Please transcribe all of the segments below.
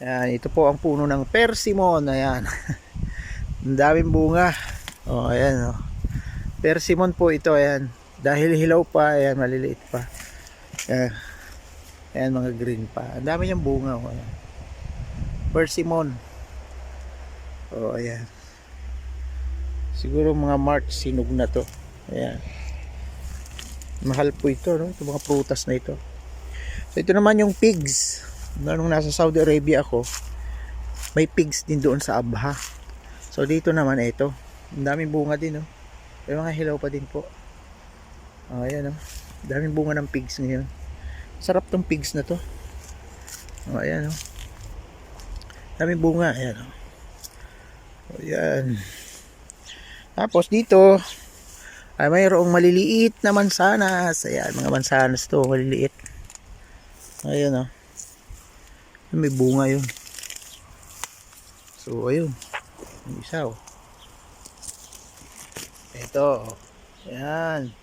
Ayan, ito po ang puno ng persimmon. Ayan. ang daming bunga. Oh, ayan oh. Persimmon po ito, ayan. Dahil hilaw pa, ayan, maliliit pa. Ayan. Ayan, mga green pa. Ang dami niyang bunga. Oh, ayan. Persimmon. Oh, ayan. Siguro mga March sinog na to. Ayan. Mahal po ito, no? Ito mga prutas na ito. So, ito naman yung pigs. Nung nasa Saudi Arabia ako, may pigs din doon sa Abha. So, dito naman ito. Ang daming bunga din, no? May mga hilaw pa din po. Oh, ayan, no? Daming bunga ng pigs ngayon. Sarap tong pigs na to. Oh, ayan, no? Daming bunga, ayan, no? Oh, ayan. Tapos dito, ay mayroong maliliit na mansanas. Ayan, mga mansanas to, maliliit. Ayan, oh. May bunga yun. So, ayun. Yung isa, oh. Ito. Ayan.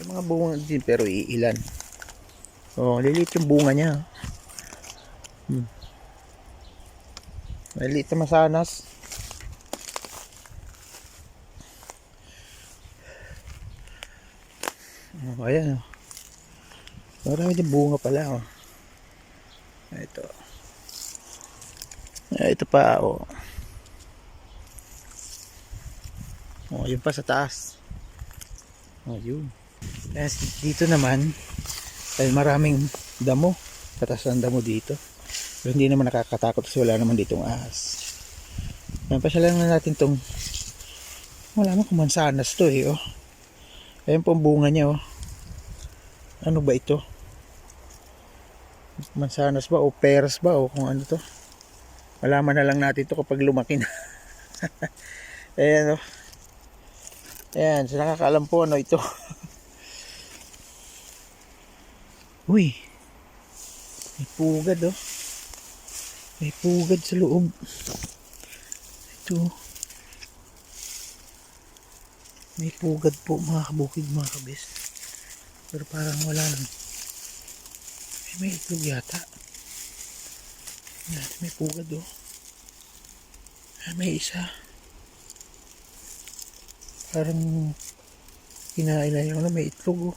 Yung mga bunga din, pero iilan. Oh, liliit yung bunga niya. Hmm. Maliliit na masanas. Oh, ayan oh. Marami din bunga pala oh. Ito. Ah, Ito pa oh. Oh, yun pa sa taas. Oh, yun. Ayan, dito naman ay maraming damo. Katas ng damo dito. Pero hindi naman nakakatakot kasi wala naman ditong ahas. Ayan, pasyalan na natin tong wala naman kung mansanas to eh oh. Ayan po ang bunga niya oh. Ano ba ito? Mansanas ba o pears ba o kung ano to? Malaman na lang natin to kapag lumaki na. Ayan oh. Ayan, so nakakaalam po ano ito. Uy. May pugad oh. May pugad sa loob. Ito. May pugad po mga kabukid mga kabis. Pero parang wala lang. Ay, may itlog yata. Yan, may pugad oh. Ay, may isa. Parang kinain na ano, may itlog oh.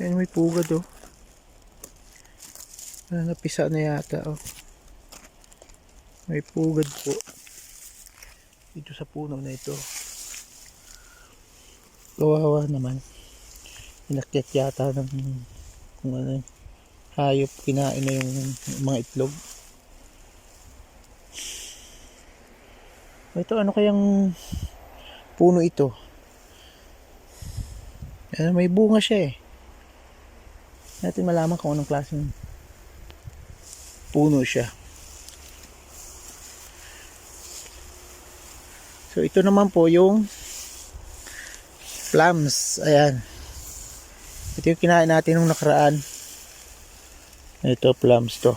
Yan, may pugad oh. Ah, napisa na yata oh. May pugad po. Dito sa puno na ito. Kawawa naman. Inakyat yata ng kung ano hayop kinain na yung mga itlog. Ito ano kayang puno ito? Ano, may bunga siya eh. Natin malaman kung anong klaseng puno siya. So ito naman po yung plums. Ayan. Ito yung kinain natin nung nakaraan. Ito plums to.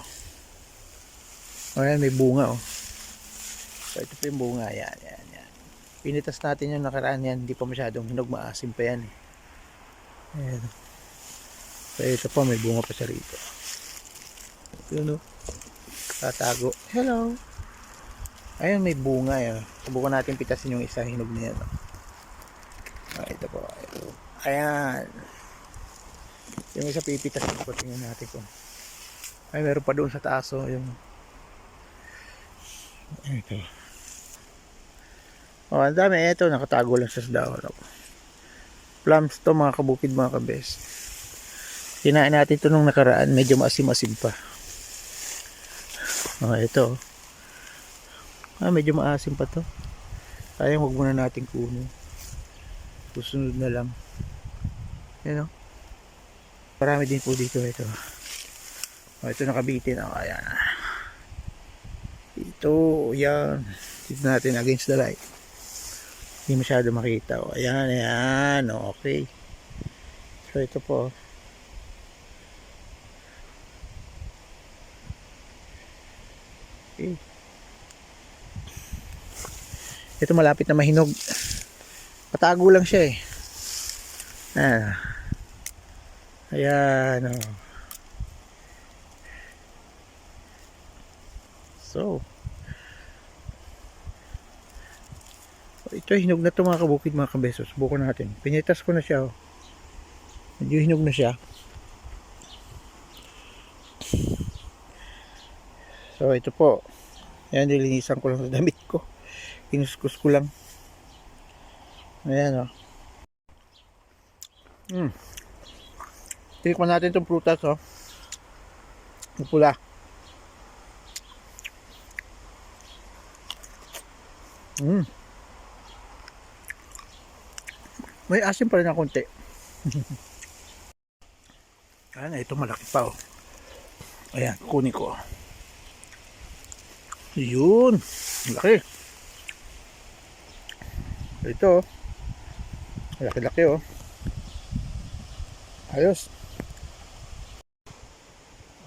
Ayan may bunga oh. So ito po yung bunga. Ayan, ayan, ayan. Pinitas natin yung nakaraan yan. Hindi pa masyadong hinog maasim pa yan. eh. Ayan. So ito po may bunga pa siya rito. Yun oh. Tatago. Hello. Ayun, may bunga eh. Subukan natin pitasin yung isa hinog na yan. oh. Ah, ito po. Ito. Ayan. Yung isa pipitas ko. Tingnan natin kung. Ay, meron pa doon sa taas. Oh, yung... Ito. Oh, ang dami. Ito, nakatago lang sa daon. oh. Plums to mga kabukid mga kabes. Kinain natin ito nung nakaraan. Medyo maasim-asim pa. Oh, ito. Ah, medyo maasim pa to. Sayang wag muna natin kunin. Susunod na lang. Yan o. Marami din po dito ito. Oh, ito nakabitin. Oh, ayan. Ito, yan. Dito natin against the light. Hindi masyado makita. Oh, ayan, ayan. Okay. So, ito po. Okay. Ito malapit na mahinog. Patago lang siya eh. Ah. Ayan. Oh. So. Ito hinog na to mga kabukid mga kabeso. Subukan natin. Pinitas ko na siya. Oh. Medyo hinog na siya. So ito po. Ayan, nilinisan ko lang sa damit ko. Kinuskus ko lang. Ayan o. Oh. Mm. Tinikman natin itong prutas oh. Yung pula. Mm. May asim pa rin na konti. Ayan, ito malaki pa oh. Ayan, kunin ko. Yun. Laki. Ito. oh. Laki-laki oh. Ayos.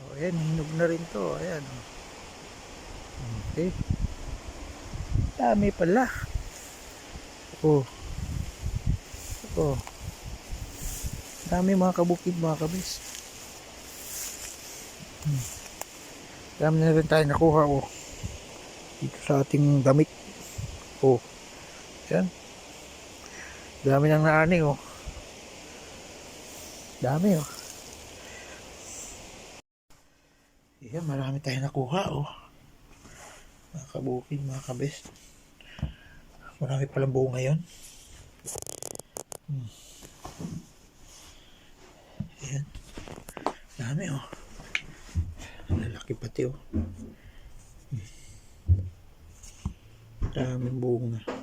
Oh, ayan, hinog na rin to. Ayan. Okay. Dami pala. Oh. Oh. Dami mga kabukid, mga kabis. Hmm. Dami na rin tayo nakuha oh. Dito sa ating damit. Oh. Yan. Dami nang naani oh. Dami oh. Yan, marami tayo nakuha oh. Mga kabukid, mga kabis. Marami palang buo ngayon. Hmm. Ayan. Dami oh. Lalaki pati oh. Hmm. Daming bunga.